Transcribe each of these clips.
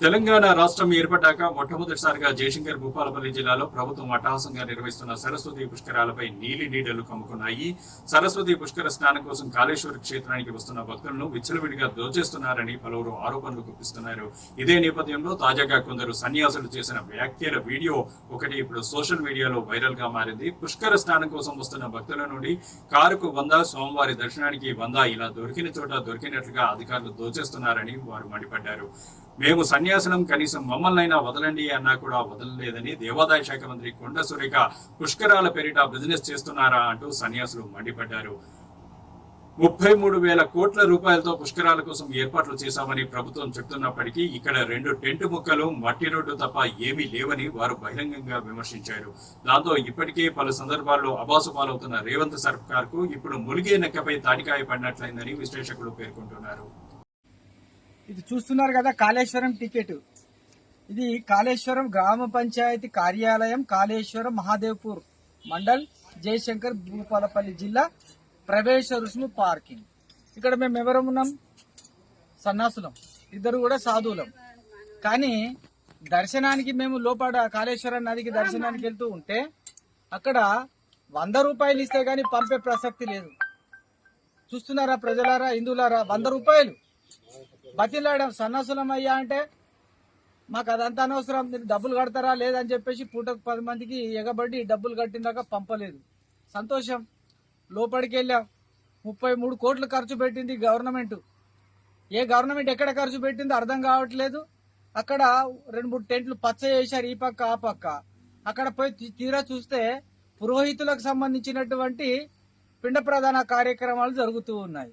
తెలంగాణ రాష్ట్రం ఏర్పడ్డాక మొట్టమొదటిసారిగా జయశంకర్ భూపాలపల్లి జిల్లాలో ప్రభుత్వం అట్టహాసంగా నిర్వహిస్తున్న సరస్వతి పుష్కరాలపై నీలి నీడలు కమ్ముకున్నాయి. సరస్వతి పుష్కర స్నానం కోసం కాళేశ్వర క్షేత్రానికి వస్తున్న భక్తులను విచ్చలవిడిగా దోచేస్తున్నారని పలువురు ఆరోపణలు గుప్పిస్తున్నారు. ఇదే నేపథ్యంలో తాజాగా కొందరు సన్యాసులు చేసిన వ్యాఖ్యల వీడియో ఒకటి ఇప్పుడు సోషల్ మీడియాలో వైరల్గా మారింది. పుష్కర స్నానం కోసం వస్తున్న భక్తుల నుండి కారుకు వంద సోమవారి దర్శనానికి వంద ఇలా దొరికిన చోట దొరికినట్లుగా అధికారులు దోచేస్తున్నారని వారు మండిపడ్డారు. మేము సన్యాసనం కనీసం మమ్మల్నైనా వదలండి అన్నా కూడా వదలలేదని దేవాదాయ శాఖ మంత్రి కొండ సురేఖ పుష్కరాల పేరిట బిజినెస్ చేస్తున్నారా అంటూ సన్యాసులు మండిపడ్డారు. ముప్పై మూడు వేల కోట్ల రూపాయలతో పుష్కరాల కోసం ఏర్పాట్లు చేశామని ప్రభుత్వం చెప్తున్నప్పటికీ ఇక్కడ రెండు టెంట్ ముక్కలు మట్టి రోడ్డు తప్ప ఏమీ లేవని వారు బహిరంగంగా విమర్శించారు. దాంతో ఇప్పటికే పలు సందర్భాల్లో అబాసు పాలవుతున్న రేవంత్ సర్కార్కు ఇప్పుడు ములిగే నెక్కపై తాటికాయ పడినట్లయిందని విశ్లేషకులు పేర్కొంటున్నారు. ఇది చూస్తున్నారు కదా కాళేశ్వరం టికెట్. ఇది కాళేశ్వరం గ్రామ పంచాయతీ కార్యాలయం కాళేశ్వరం మహాదేవ్పూర్ మండల్ జయశంకర్ భూపాలపల్లి జిల్లా ప్రవేశ రుసుము పార్కింగ్. ఇక్కడ మేము ఎవరం ఉన్నాం? సన్నాసులం. ఇద్దరు కూడా సాధువులం. కానీ దర్శనానికి మేము లోపల కాళేశ్వరం నదికి దర్శనానికి వెళ్తూ ఉంటే అక్కడ వంద రూపాయలు ఇస్తే కానీ పంపే ప్రసక్తి లేదు. చూస్తున్నారా ప్రజలారా హిందువులారా? వంద రూపాయలు. బతిలాడాం సన్నాసులం అయ్యా అంటే మాకు అదంతా అనవసరం మీరు డబ్బులు కడతారా లేదని చెప్పేసి పూటకు పది మందికి ఎగబడి డబ్బులు కట్టిందాక పంపలేదు. సంతోషం. లోపలికి వెళ్ళాం ముప్పై మూడు కోట్లు ఖర్చు పెట్టింది గవర్నమెంట్. ఏ గవర్నమెంట్ ఎక్కడ ఖర్చు పెట్టిందో అర్థం కావట్లేదు. అక్కడ రెండు మూడు టెంట్లు పచ్చ చేశారు ఈ పక్క ఆ పక్క. అక్కడ పోయి తీ- తీరా చూస్తే పురోహితులకు సంబంధించినటువంటి పిండ ప్రధాన కార్యక్రమాలు జరుగుతూ ఉన్నాయి.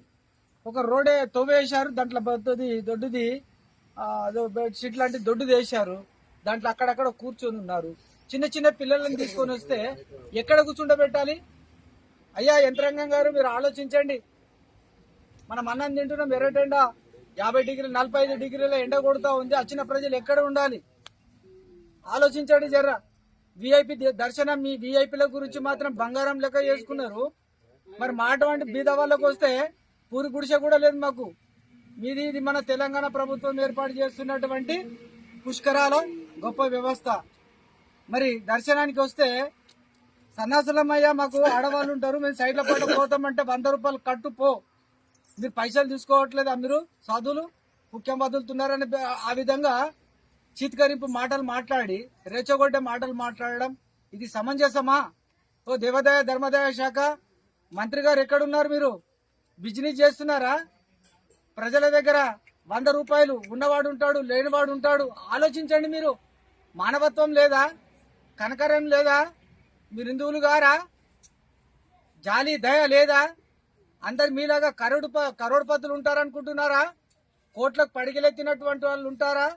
ఒక రోడే తవ్వేశారు దాంట్లో పెద్దది దొడ్డుది అదో బెడ్షీట్ లాంటి దొడ్డుది వేశారు. దాంట్లో అక్కడక్కడ కూర్చొని ఉన్నారు. చిన్న చిన్న పిల్లలను తీసుకొని వస్తే ఎక్కడ కూర్చుండబెట్టాలి? అయ్యా యంత్రాంగం గారు మీరు ఆలోచించండి. మనం అన్నం తింటున్నాం ఎర్రటెండ యాభై డిగ్రీలు నలభై ఐదు డిగ్రీల ఎండ కొడుతూ ఉంది. వచ్చిన ప్రజలు ఎక్కడ ఉండాలి? ఆలోచించండి జర్ర విఐపి దర్శనం మీ విఐపిల గురించి మాత్రం బంగారం లెక్క చేసుకున్నారు మరి మాట వంటి బీద వాళ్ళకు వస్తే పూరి గుడిసె కూడా లేదు మాకు. మీది ఇది మన తెలంగాణ ప్రభుత్వం ఏర్పాటు చేస్తున్నటువంటి పుష్కరాల గొప్ప వ్యవస్థ. మరి దర్శనానికి వస్తే సన్నాసులమయ్యా మాకు ఆడవాళ్ళు ఉంటారు మేము సైడ్ల పాట పోతామంటే వంద రూపాయలు కట్టు పో. మీరు పైసలు తీసుకోవట్లేదా మీరు? సాధువులు ముఖ్యం వదులుతున్నారని ఆ విధంగా చీత్కరింపు మాటలు మాట్లాడి రెచ్చగొట్టే మాటలు మాట్లాడడం ఇది సమంజసమా? ఓ దేవదాయ ధర్మదాయ శాఖ మంత్రి గారు ఎక్కడున్నారు మీరు? బిజినెస్ చేస్తున్నారా? ప్రజల దగ్గర వంద రూపాయలు ఉన్నవాడు ఉంటాడు లేనివాడు ఉంటాడు. ఆలోచించండి మీరు. మానవత్వం లేదా? కనకరం లేదా? మీరు హిందువులు గారా? జాలి దయ లేదా? అందరు మీలాగా కరోడు కరోడ్పతులు ఉంటారనుకుంటున్నారా? కోట్లకు పడిగిలెత్తినటువంటి వాళ్ళు ఉంటారా?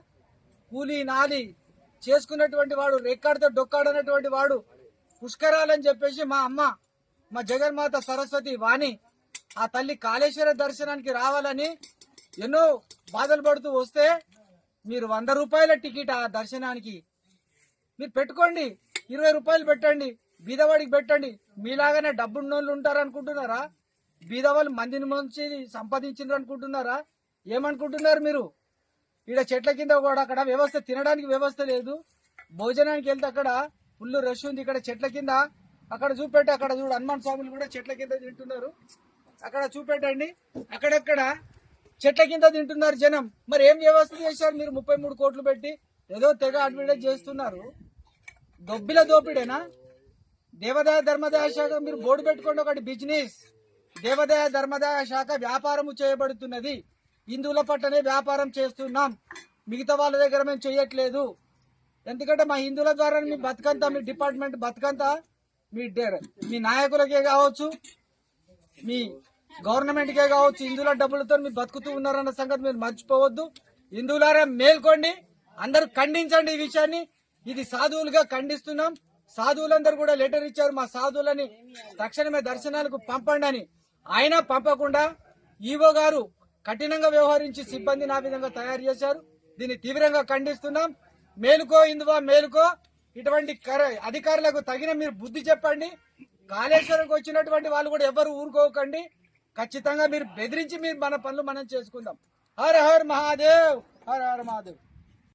కూలి నాలి చేసుకున్నటువంటి వాడు రెక్కాడితో డొక్కాడనటువంటి వాడు పుష్కరాలని చెప్పేసి మా అమ్మ మా జగన్మాత సరస్వతి వాణి ఆ తల్లి కాళేశ్వర దర్శనానికి రావాలని ఎన్నో బాధలు పడుతూ వస్తే మీరు వంద రూపాయల టికెట్ ఆ దర్శనానికి. మీరు పెట్టుకోండి ఇరవై రూపాయలు పెట్టండి బీదవాడికి పెట్టండి. మీలాగానే డబ్బున్నోళ్ళు ఉంటారు అనుకుంటున్నారా బీదవాళ్ళు మందిని మంచి సంపాదించారు అనుకుంటున్నారా? ఏమనుకుంటున్నారు మీరు? ఇక్కడ చెట్ల కింద కూడా అక్కడ వ్యవస్థ తినడానికి వ్యవస్థ లేదు. భోజనానికి వెళ్తే అక్కడ ఫుల్ రష్ ఉంది. ఇక్కడ చెట్ల కింద అక్కడ చూపెట్టి అక్కడ చూడు హనుమాన్ స్వాములు కూడా చెట్ల కింద తింటున్నారు. అక్కడ చూపెట్టండి. అక్కడక్కడ చెట్ల కింద తింటున్నారు జనం. మరి ఏం వ్యవస్థ చేశారు మీరు ముప్పై మూడు కోట్లు పెట్టి? ఏదో తెగ అడ్వర్టైజ్ చేస్తున్నారు. దొబ్బిల దోపిడేనా? దేవాదాయ ధర్మదాయ శాఖ మీరు బోర్డు పెట్టుకోండి ఒకటి బిజినెస్ దేవాదాయ ధర్మదాయ శాఖ వ్యాపారము చేయబడుతున్నది. హిందువుల పట్టనే వ్యాపారం చేస్తున్నాం. మిగతా వాళ్ళ దగ్గర మేము చేయట్లేదు. ఎందుకంటే మా హిందువుల ద్వారా మీ బతుకంతా మీ డిపార్ట్మెంట్ బతుకంతా మీ డే- మీ నాయకులకే కావచ్చు మీ గవర్నమెంట్ కే కావచ్చు హిందువుల డబ్బులతో మీరు బతుకుతూ ఉన్నారన్న సంగతి మీరు మర్చిపోవద్దు. హిందువులారా మేల్కోండి. అందరూ ఖండించండి ఈ విషయాన్ని. ఇది సాధువులుగా ఖండిస్తున్నాం. సాధువులందరూ కూడా లెటర్ ఇచ్చారు. మా సాధువులని తక్షణమే దర్శనాలకు పంపండి అని. అయినా పంపకుండా ఈవో గారు కఠినంగా వ్యవహరించి సిబ్బందిని ఆ విధంగా తయారు చేశారు. దీన్ని తీవ్రంగా ఖండిస్తున్నాం. మేలుకో హిందువా మేలుకో. ఇటువంటి కర- అధికారులకు తగిన మీరు బుద్ధి చెప్పండి. కాళేశ్వరంకి వచ్చినటువంటి వాళ్ళు కూడా ఎవరు ఊరుకోకండి. ఖచ్చితంగా మీరు బెదిరించి మీరు మన పనులు మనం చేసుకుందాం. హర హర్ మహాదేవ్ హర హర్ మహాదేవ్.